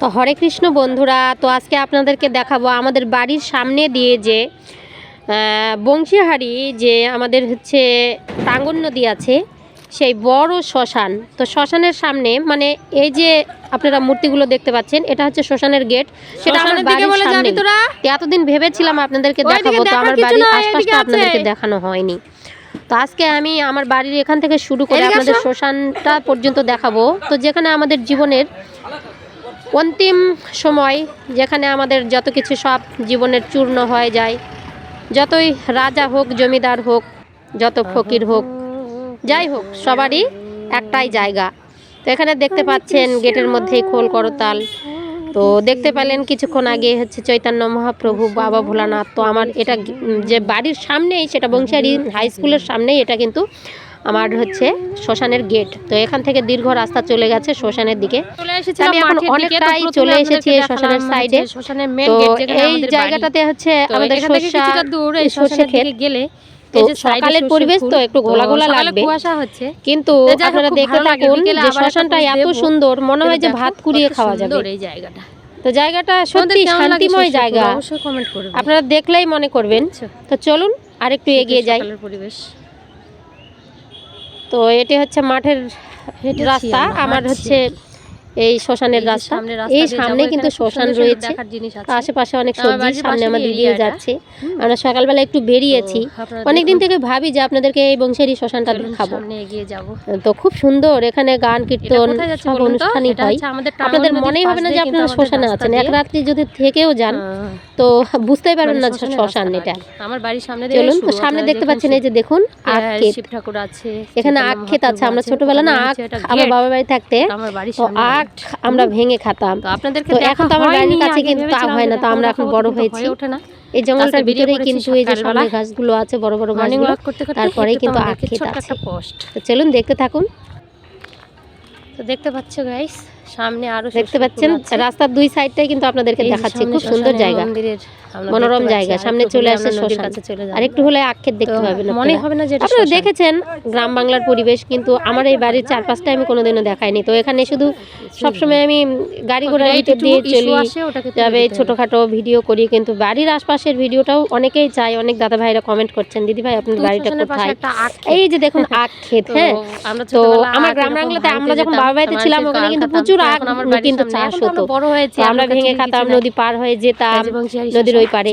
তো হরে কৃষ্ণ বন্ধুরা তো আজকে আপনাদেরকে দেখাবো আমাদের বাড়ির সামনে দিয়ে যে বংশীহারি যে আমাদের হচ্ছে টাঙ্গন নদী আছে সেই বড় শ্মশান। তো শ্মশানের সামনে মানে এই যে আপনারা মূর্তিগুলো দেখতে পাচ্ছেন এটা হচ্ছে শ্মশানের গেট। সেটা বাড়ির সামনে। তোরা? এতদিন ভেবেছিলাম আপনাদেরকে দেখাবো তো আমার বাড়ির আশপাশটা আপনাদেরকে দেখানো হয়নি। তো আজকে আমি আমার বাড়ির এখান থেকে শুরু করে আপনাদের শ্মশানটা পর্যন্ত দেখাবো। তো যেখানে আমাদের জীবনের অন্তিম সময় যেখানে আমাদের যত কিছু সব জীবনের চূর্ণ হয়ে যায়। যতই রাজা হোক, জমিদার হোক, যত ফকির হোক, যাই হোক, সবারই একটাই জায়গা। তো এখানে দেখতে পাচ্ছেন গেটের মধ্যেই খোল করতাল। তো দেখতে পেলেন কিছুক্ষণ আগে হচ্ছে চৈতন্য মহাপ্রভু, বাবা ভোলানাথ। তো আমার এটা যে বাড়ির সামনেই, সেটা বংশারি হাই স্কুলের সামনেই, এটা কিন্তু আমার হচ্ছে শ্মশানের গেট তো এখান থেকে দীর্ঘ রাস্তা চলে গেছে শ্মশানের দিকে। আমি এখন অনেকটাই চলে এসেছি শ্মশানের সাইডে তো এই জায়গাটাতে হচ্ছে আমাদের সর্ষা ক্ষেত। গেলে তো সকালের পরিবেশ তো একটু ঘোলা ঘোলা লাগবে। কিন্তু আপনারা দেখতে থাকুন যে শ্মশানটা এত সুন্দর মনে হয় যে ভাত কুড়িয়ে খাওয়া যাবে। এই জায়গাটা। তো জায়গাটা সত্যি শান্তিময় জায়গা। আপনারা দেখলেই মনে করবেন। তো চলুন আর একটু এগিয়ে যাই। পরিবেশ। তো এটি হচ্ছে মাঠের রাস্তা। আমার হচ্ছে এই শ্মশানের রাস্তা। এই সামনে কিন্তু শ্মশান রয়েছে। আশেপাশে অনেক সবজি সামনে আমার দিদিও যাচ্ছে। আমরা সকালবেলা একটু বেরিয়েছি। অনেকদিন থেকে ভাবি যে আপনাদেরকে এই বংশেরই শ্মশানটা দেখাবো। তো খুব সুন্দর এখানে গান কীর্তন সব? অনুষ্ঠানই হয়। আমাদের আপনাদের মনেই হবে না যে আপনারা আমাদের শ্মশানে আছেন। এক রাত্রি যদি থেকেও যান হ্যাঁ, তো বুঝতেই পারবেন মানে না শ্মশান এটা। আর আমার বাড়ির সামনে চলুন তো সামনে দেখতে পাচ্ছেন এই যে দেখুন আখ হ্যাঁ, শিব ঠাকুর আছে। এখানে আখ ক্ষেত আছে। আমরা ছোটবেলা না আখ আমার বাবার বাড়ি থাকতে আমার আমরা ভেঙে খাতাম। আপনাদেরকে এখন তো আমার বাড়ির কাছে কিন্তু তা হয় না তো আমরা এখন বড় হয়েছি। হয়ে এই জঙ্গলটার ভিতরে কিন্তু এই যে সামনে গাছগুলো আছে বড় বড় গাছগুলো তারপরেই কিন্তু আখ ক্ষেত আছে একটা পোস্ট তো চলুন দেখতে থাকুন। তো দেখতে পাচ্ছ গাইস সামনে আরও দেখতে পাচ্ছেন? রাস্তার দুই সাইডটাই কিন্তু আপনাদেরকে দেখাচ্ছি। খুব সুন্দর জায়গা। মনোরম জায়গা। সামনে চলে শ্মশান। যাব। আর একটু হলে আক্ষেত দেখতে পাবেন মনে হবে না যে আপনারা দেখেছেন গ্রাম বাংলার পরিবেশ? কিন্তু আমার এই বাড়ির চারপাশটা আমি কোনোদিনও দেখাইনি। তো এখানে শুধু সবসময় আমি গাড়ি Copyright দিয়ে চলি। হবে। ছোটোখাটো ভিডিও করি। কিন্তু বাড়ির আশপাশের ভিডিওটাও অনেকেই চাই অনেক দাদা ভাইরা কমেন্ট করছেন দিদি ভাই আপনার বাড়িটা কোথায়। এই যে দেখুন আখ ক্ষেত হ্যাঁ। তো আমার গ্রাম বাংলাতে আমরা যখন বাবা বাড়িতে ছিলাম ওখানে কিন্তু খেতাম। প্রচুর কিন্তু চাষ হতো। বড় হয়েছে আমরা ভেঙে খাতাম নদী পার হয়ে যেতাম নদীর ওই পারে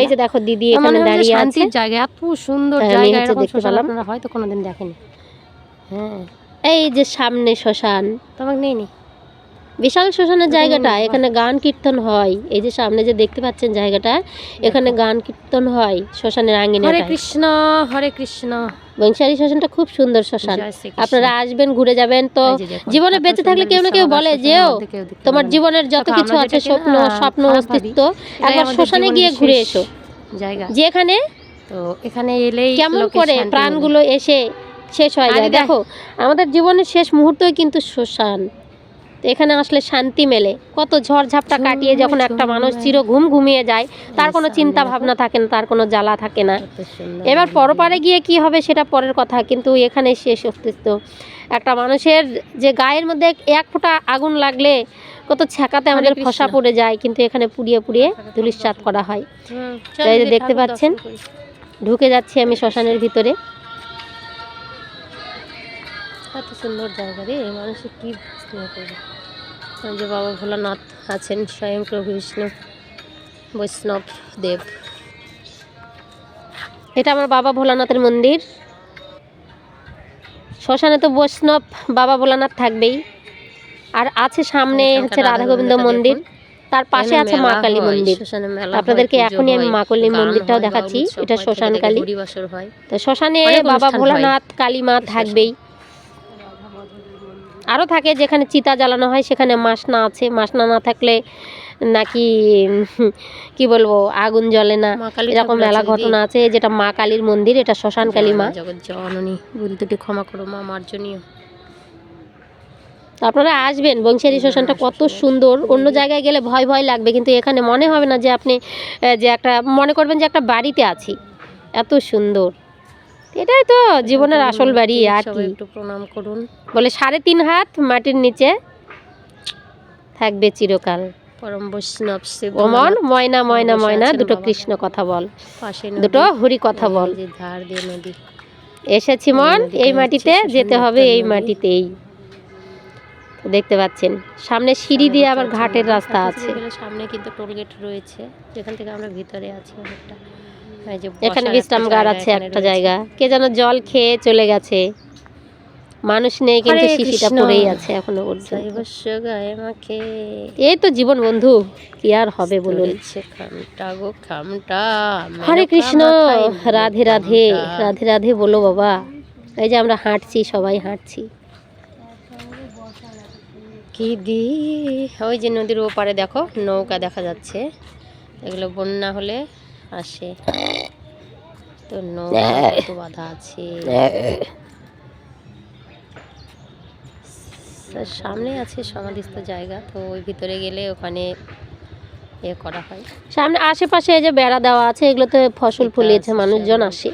এই যে দেখো দিদি এখানে দাঁড়িয়ে আছে। জায়গা এত সুন্দর জায়গা এরকম আপনারা হয়তো কোনোদিন দেখেনি। হ্যাঁ। এই যে সামনে শ্মশান। তোমাকে নেই নি। বিশাল শ্মশানের জায়গাটা এখানে গান কীর্তন হয়। এই যে সামনে যে দেখতে পাচ্ছেন জায়গাটা এখানে গান কীর্তন হয় শ্মশানের হরে কৃষ্ণ হরে কৃষ্ণ। বংশালী শ্মশানটা খুব সুন্দর শ্মশান। আপনারা আসবেন ঘুরে যাবেন তো জীবনে বেঁচে থাকলে কেউ না কেউ বলে যেও তোমার জীবনের যত কিছু আছে স্বপ্ন স্বপ্ন অস্তিত্ব একবার শ্মশানে গিয়ে ঘুরে এসো। জায়গা। যেখানে তো এখানে এলেই কেমন করে প্রাণগুলো এসে শেষ হয়ে যায়। দেখো আমাদের জীবনের শেষ মুহূর্তই কিন্তু শ্মশান। তো এখানে আসলে শান্তি মেলে। কত ঝড়ঝাপটা কাটিয়ে যখন একটা মানুষ চির ঘুম ঘুমিয়ে যায় তার কোনো চিন্তা ভাবনা থাকে না তার কোনো জ্বালা থাকে না। এবার পরপারে গিয়ে কি হবে সেটা পরের কথা কিন্তু এখানে শেষ অস্তিত্ব। একটা মানুষের যে গায়ের মধ্যে এক ফোঁটা আগুন লাগলে কত ছ্যাঁকাতে আমাদের। ফসা পড়ে যায় কিন্তু এখানে পুড়িয়ে পুড়িয়ে ধুলিস্বাত করা হয়। দেখতে পাচ্ছেন? ঢুকে যাচ্ছি আমি শ্মশানের ভিতরে। কত সুন্দর জায়গা রে মানুষের কি স্নেহ করবে? যে বাবা ভোলানাথ আছেন স্বয়ং প্রভু বিষ্ণু বৈষ্ণব দেব। এটা আমার বাবা ভোলানাথের মন্দির। শ্মশানে তো বৈষ্ণব বাবা ভোলানাথ থাকবেই। আর আছে সামনে হচ্ছে রাধা রাধা গোবিন্দ মন্দির। তার পাশে আছে মা কালী মন্দির। আপনাদেরকে এখনই আমি মা কালী মন্দিরটাও দেখাচ্ছি। এটা শ্মশান কালী। তো শ্মশানে বাবা ভোলানাথ কালী মা থাকবেই। আরও থাকে যেখানে চিতা জ্বালানো হয় সেখানে মাসনা আছে। মাসনা না থাকলে নাকি কি বলব আগুন জ্বলে না। এরকম মেলা ঘটনা আছে যেটা মা কালীর মন্দির এটা শ্মশান কালী মা। জগৎ জননী ভুল দুটি ক্ষমা করো মা মার্জনীয়। আপনারা আসবেন বংশারি শ্মশানটা কত সুন্দর। অন্য জায়গায় গেলে ভয় ভয় লাগবে কিন্তু এখানে মনে হবে না যে আপনি যে একটা মনে করবেন যে একটা বাড়িতে আছি। এত সুন্দর। এটাই তো জীবনের আসল বাড়ি আর কি। একটু প্রণাম করুন। বলে সাড়ে তিন হাত মাটির নিচে থাকবে চিরকাল। পরম বৈষ্ণব শিব ওমন ময়না ময়না ময়না দুটো কৃষ্ণ কথা বল। দুটো হরি কথা বল। ধার দিয়ে নদী। এসেছি মন এই মাটিতে যেতে হবে এই মাটিতেই। দেখতে পাচ্ছেন সামনে সিঁড়ি দিয়ে আবার ঘাটের রাস্তা আছে। সামনে কিন্তু টোল গেট রয়েছে। যেখান থেকে আমরা ভিতরে আছি অনেকটা। এখানে বসার একটা বিশ্রামগার আছে একটা জায়গা। কে যেন জল খেয়ে চলে গেছে। মানুষ নেই কিন্তু শিশিটা পড়েই আছে এখনও এই তো জীবন বন্ধু। কি আর হবে বলুন? খামটা গো খামটা হরে কৃষ্ণ। রাধে রাধে। রাধে রাধে বলো বাবা। এই যে আমরা হাঁটছি সবাই হাঁটছি। কি দি ওই যে নদীর ওপারে দেখো নৌকা দেখা যাচ্ছে। এগুলো বন্যা হলে আসে। তো নৌকা বাধা আছে। সামনে আছে সমাধিস্থ জায়গা তো ওই ভিতরে গেলে ওখানে এ করা হয়। সামনে আশেপাশে যে বেড়া দেওয়া আছে এগুলোতে ফসল ফলিয়েছে মানুষজন আসে।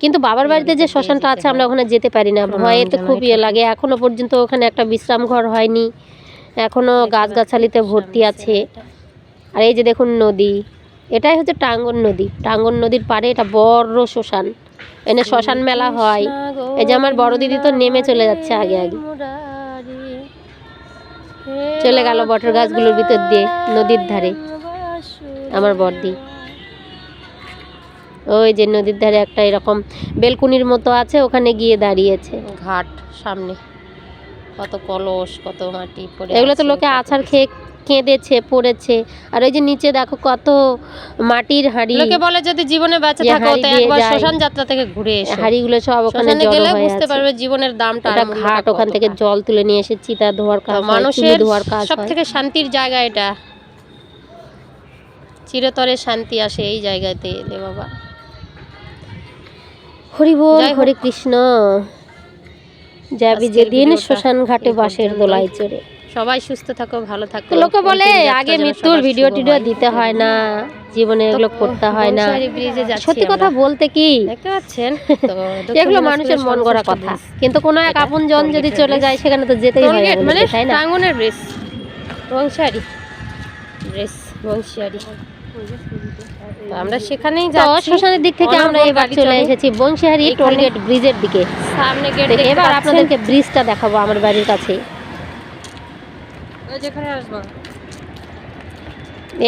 কিন্তু বাবার বাড়িতে যে শ্মশানটা আছে আমরা ওখানে যেতে পারি না। ভয়ে তো খুব ইয়ে লাগে। এখনও পর্যন্ত ওখানে একটা বিশ্রাম ঘর হয়নি। এখনও গাছগাছালিতে ভর্তি আছে। আর এই যে দেখুন নদী। এটাই হচ্ছে টাঙ্গন নদী। টাঙ্গন নদীর পাড়ে এটা বড় শ্মশান। এনে শ্মশান মেলা হয়। এই যে আমার বড় দিদি তো নেমে চলে যাচ্ছে আগে আগে। চলে গেল বটের গাছগুলোর ভিতর দিয়ে নদীর ধারে। আমার বড়দি। ওই যে নদীর ধারে একটা এরকম বেলকুনির মতো আছে ওখানে গিয়ে দাঁড়িয়েছে। ঘাট সামনে। কত কলস কত মাটি পড়ে এগুলো তো লোকে আছাড় খেয়ে কেঁদেছে পড়েছে। আর ওই যে নিচে দেখো কত মাটির হাঁড়ি। লোকে বলে যদি জীবনে বেঁচে থাকো তো একবার শ্মশান যাত্রা থেকে ঘুরে এসো। হাঁড়িগুলো সব ওখানে জড়ো গেলে হয়ে বুঝতে পারবে জীবনের দামটা আর ঘাট ওখান থেকে জল তুলে নিয়ে এসে চিতা ধোয়ার কাজ মানুষের ধোয়ার কাজ সব থেকে শান্তির জায়গা এটা। চিরতরে শান্তি আসে এই জায়গাতে এলে বাবা। হরি বল হরে কৃষ্ণ। যাবি যেদিন শ্মশান ঘাটে বাঁশের। দোলায় চড়ে। সবাই সুস্থ থাকো ভালো থাকো। লোকে বলে আগে মৃত্যুর ভিডিও টিডিও দিতে হয় না জীবনে এগুলো করতে হয় না। সত্যি কথা। বলতে কি? দেখতে পাচ্ছেন? তো এগুলো মানুষের মন গড়া কথা। কিন্তু কোনো এক আপন জন যদি চলে যায় সেখানে তো যেতেই হয় মানে তাই না? ব্রিজ বংশারি। ব্রিজ বংশারি। আমরা সেখানেই যাচ্ছি। শ্মশানের দিক থেকে আমরা এবার চলে। এসেছি বংশীহারি টোলগেট ব্রিজের দিকে। সামনে গেট এবার আপনাদেরকে ব্রিজটা দেখাবো আমার বাড়ির কাছে।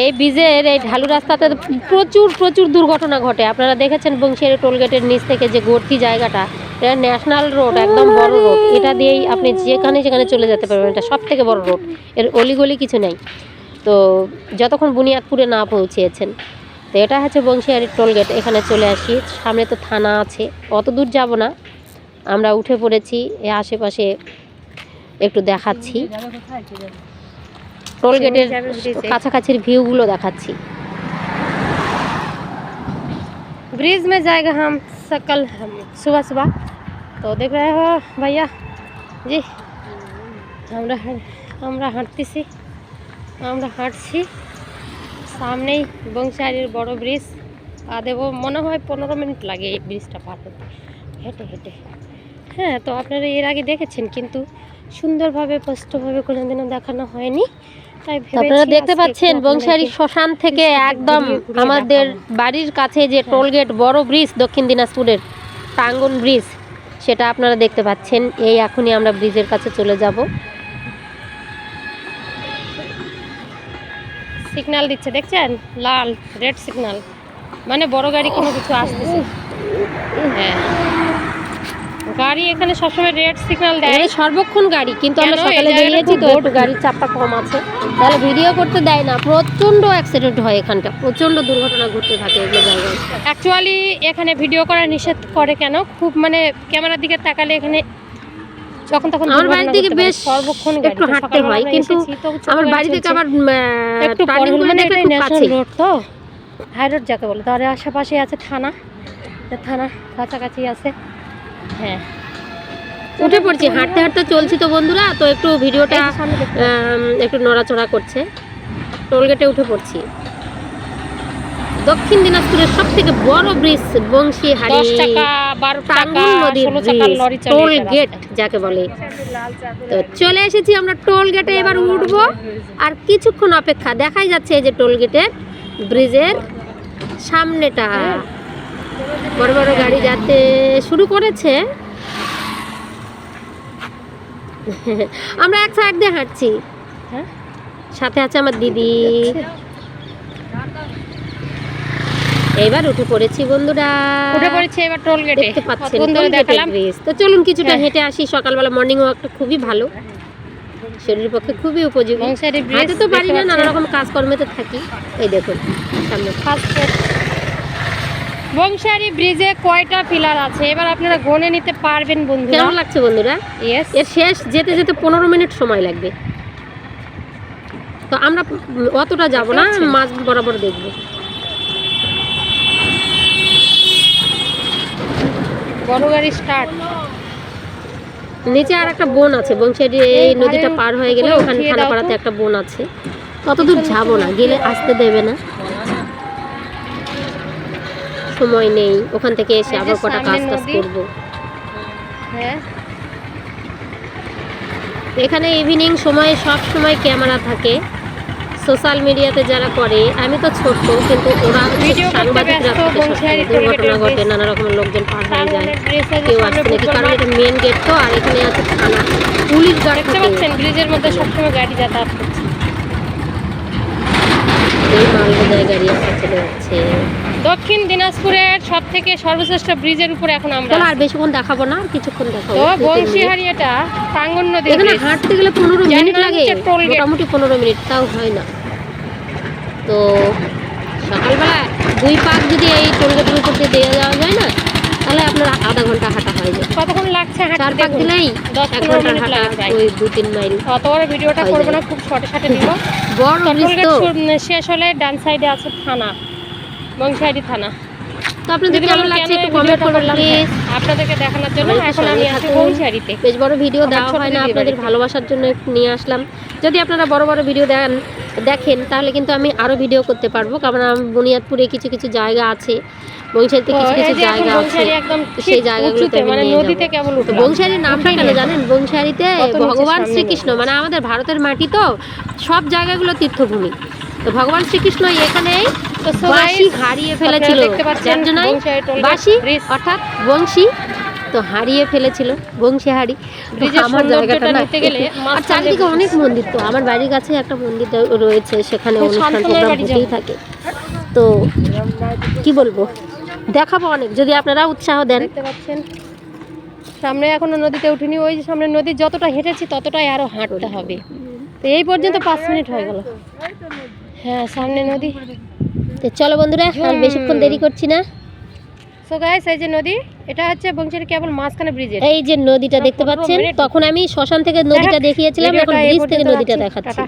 এই ব্রিজের এই ঢালু রাস্তাতে প্রচুর প্রচুর দুর্ঘটনা ঘটে। আপনারা দেখেছেন বংশীহারি টোলগেটের নিচ থেকে যে গর্তি জায়গাটা এটা ন্যাশনাল রোড একদম বড় রোড। এটা দিয়েই আপনি যেখানে যেখানে চলে যেতে পারবেন। এটা সব থেকে বড় রোড। এর অলিগলি কিছু নেই। তো যতক্ষণ বুনিয়াদপুরে না পৌঁছিয়েছেন তো এটা হচ্ছে বংশীহারি টোলগেট এখানে চলে আসি। সামনে তো থানা আছে। অত দূর যাব না। আমরা উঠে পড়েছি। এই আশেপাশে একটু দেখাচ্ছি। টোলগেটের যাবে ব্রিজে। কাছাকাছির ভিউগুলো দেখাচ্ছি ब्रिज में जाएगा हम सकल हम सुबह सुबह तो देख रहे हो भैया जी আমরা হাঁ- আমরা হাঁটতেছি আমরা হাঁটছি সামনেই বংশারির বড় ব্রিজ পা দেবো মনে হয় পনেরো মিনিট লাগে এই ব্রিজটা পার হতে হেঁটে হেঁটে হ্যাঁ তো আপনারা এর আগে দেখেছেন কিন্তু সুন্দরভাবে স্পষ্টভাবে কোনোদিনও দেখানো হয়নি। আপনারা দেখতে পাচ্ছেন বংশারি শ্মশান থেকে একদম আমাদের বাড়ির কাছে যে টোলগেট বড় ব্রিজ দক্ষিণ দিনাজপুরের টাঙ্গন ব্রিজ সেটা আপনারা দেখতে পাচ্ছেন। এই এখনই আমরা ব্রিজের কাছে চলে যাব। সিগন্যাল দিচ্ছে দেখছেন? লাল রেড সিগন্যাল। মানে বড় গাড়ি কোনো কিছু আসতেছে। হ্যাঁ। গাড়ি এখানে সবসময় রেড সিগন্যাল দেয়। এখানে সর্বক্ষণ গাড়ি কিন্তু আমরা সকালে বেরিয়েছি তো একটু। গাড়ির চাপটা কম আছে। তাহলে ভিডিও করতে দেয় না প্রচণ্ড অ্যাক্সিডেন্ট হয় এখানটা প্রচণ্ড দুর্ঘটনা ঘটতে থাকে এগুলো জায়গায়। অ্যাকচুয়ালি এখানে ভিডিও করা নিষেধ করে কেন? খুব মানে ক্যামেরার দিকে তাকালে এখানে যখন তখন আমার বাড়ি থেকে বেশ সর্বক্ষণ একটু হাঁটতে হয় কিন্তু আমার বাড়ি থেকে। আবার একটু পরে মানে ন্যাশনাল রোড তো? হাই রোড যাকে বলে। তার আশেপাশে আছে থানা থানা কাছাকাছি আছে। হ্যাঁ। উঠে পড়ছি হাঁটতে হাঁটতে চলছি তো বন্ধুরা তো একটু ভিডিওটা একটু নড়াচড়া করছে। টোলগেটে উঠে পড়ছি। দক্ষিণ দিনাজপুরের সব থেকে বড় ব্রিজ লরি চলে টোল গেট যাকে বলে। তো চলে এসেছি আমরা টোল গেটে এবার উঠবো। আর কিছুক্ষণ অপেক্ষা দেখাই যাচ্ছে এই যে টোল গেটের ব্রিজের সামনেটা। বড় বড় গাড়ি যাতে শুরু করেছে। আমরা এক সাইড দিয়ে হাঁটছি। হ্যাঁ? সাথে আছে আমার দিদি। এবার উঠে পড়েছি বন্ধুরা। উঠে পড়েছে এবার টোল গেটে দেখতে পাচ্ছেন টোল দেখালাম। তো চলুন কিছুটা হ্যাঁ। হেঁটে আসি। সকালবেলা মর্নিং ওয়াকটা খুবই ভালো। শরীরের পক্ষে খুবই উপযোগী। তো পারি না নানা। রকম কাজকর্মেতে থাকি। এই দেখুন সামনে। ফার্স্ট বংশারি ব্রিজে কয়টা পিলার আছে? এবার আপনারা গনে নিতে পারবেন বন্ধুরা। কেমন লাগছে বন্ধুরা? ইয়েস এর শেষ যেতে যেতে পনেরো মিনিট সময় লাগবে। তো আমরা অতটা যাব না পাচ্ছেন? মাঝ বরাবর দেখব। বড় গাড়ি স্টার্ট নিচে আর একটা বোন আছে বংশারি এই নদীটা পার হয়ে গেলে ওখানে দাও। একটা বোন আছে। তত দূর যাব না গেলে আসতে দেবে না। সময় নেই। ওখান থেকে এসে আবার কটা কাজ টাজ করব। হ্যাঁ। এখানে ইভিনিং সময়ে সব সময় ক্যামেরা থাকে। সোশ্যাল মিডিয়াতে যারা করে আমি তো ছোট্ট কিন্তু ওরা সাংবাদিকরা। দুর্ঘটনা ঘটে নানা রকমের লোকজন পার হয়ে যায়। কেউ আসছে নাকি? কারণ এটা মেন গেট তো আর এখানে আছে থানা। পুলিশ দেখতে পাচ্ছেন ব্রিজের মধ্যে সবসময় গাড়ি যাতায়াত করছে। এই মালবোঝাই গাড়ি আসা চলে যাচ্ছে। দক্ষিণ দিনাজপুরের সব থেকে সর্বশ্রেষ্ঠ ব্রিজের উপরে এখন আমরা আর। বেশিক্ষণ দেখাবো না কিছুক্ষণ দেখাবো। তো বংশীহারি এটা টাঙ্গন নদী এখানে হাঁটতে গেলে পনেরো মিনিট লাগে। মোটামুটি পনেরো মিনিট তাও হয় না। তো সকালবেলা দুই পাক যদি এই টোলগেটের উপর দিয়ে দেওয়া যাওয়া যায় না তাহলে আপনার আধা ঘণ্টা হাঁটা হয়ে যায়। কতক্ষণ লাগছে চার পাক দিলেই এক ঘণ্টা মিনিট হাঁটা ওই দু তিন মাইল অত বড় ভিডিওটা করব না খুব শর্টে শর্টে দিব। বড় শেষ হলে ডান সাইডে আছে থানা। বংশীহারি থানা। তো আপনাদের কেমন লাগছে একটু কমেন্ট করবেন প্লিজ আপনাদেরকে দেখানোর জন্য এখন আমি আছি। বংশীহারিতে বেশ বড় ভিডিও দেওয়া হয় না আপনাদের ভালোবাসার জন্য একটু নিয়ে আসলাম। যদি আপনারা বড় বড় ভিডিও দেন দেখেন তাহলে কিন্তু আমি আরও ভিডিও করতে পারব কারণ আমার বুনিয়াদপুরে কিছু কিছু জায়গা আছে। বংশারিতে কিছু কিছু জায়গা আছে। একদম সেই জায়গাগুলোতে মানে নদীতে। কেবল তো উঠলাম। নামটা কেন জানেন? বংশারিতে ভগবান শ্রীকৃষ্ণ মানে আমাদের ভারতের মাটি তো সব জায়গাগুলো তীর্থভূমি। তো ভগবান শ্রীকৃষ্ণ এখানেই তো so হারিয়ে ফেলেছিল। দেখতে পাচ্ছেন যার বাঁশি bridge। অর্থাৎ বংশী তো হারিয়ে ফেলেছিল বংশী হারি তো আমার জায়গাটা না নিতে গেলে আর চারদিকে অনেক মন্দির তো আমার বাড়ির কাছে একটা মন্দির রয়েছে সেখানে অনুষ্ঠান প্রোগ্রাম হতেই থাকে। তো কি বলব? দেখাবো অনেক যদি আপনারা উৎসাহ দেন। দেখতে পাচ্ছেন সামনে এখনও নদীতে উঠিনি ওই যে সামনে নদী যতটা হেঁটেছি ততটাই আরও হাঁটতে হবে। তো এই পর্যন্ত পাঁচ মিনিট হয়ে গেল। হ্যাঁ সামনে নদী। তো চলো বন্ধুরা আর বেশিক্ষণ দেরি করছি না। সো গাইস এই যে নদী এটা হচ্ছে বংশের কেবল মাঝখানে এই যে নদীটা দেখতে পাচ্ছেন তখন আমি শ্মশান থেকে নদীটা দেখিয়েছিলাম এখন ব্রিজ থেকে নদীটা। দেখাচ্ছি।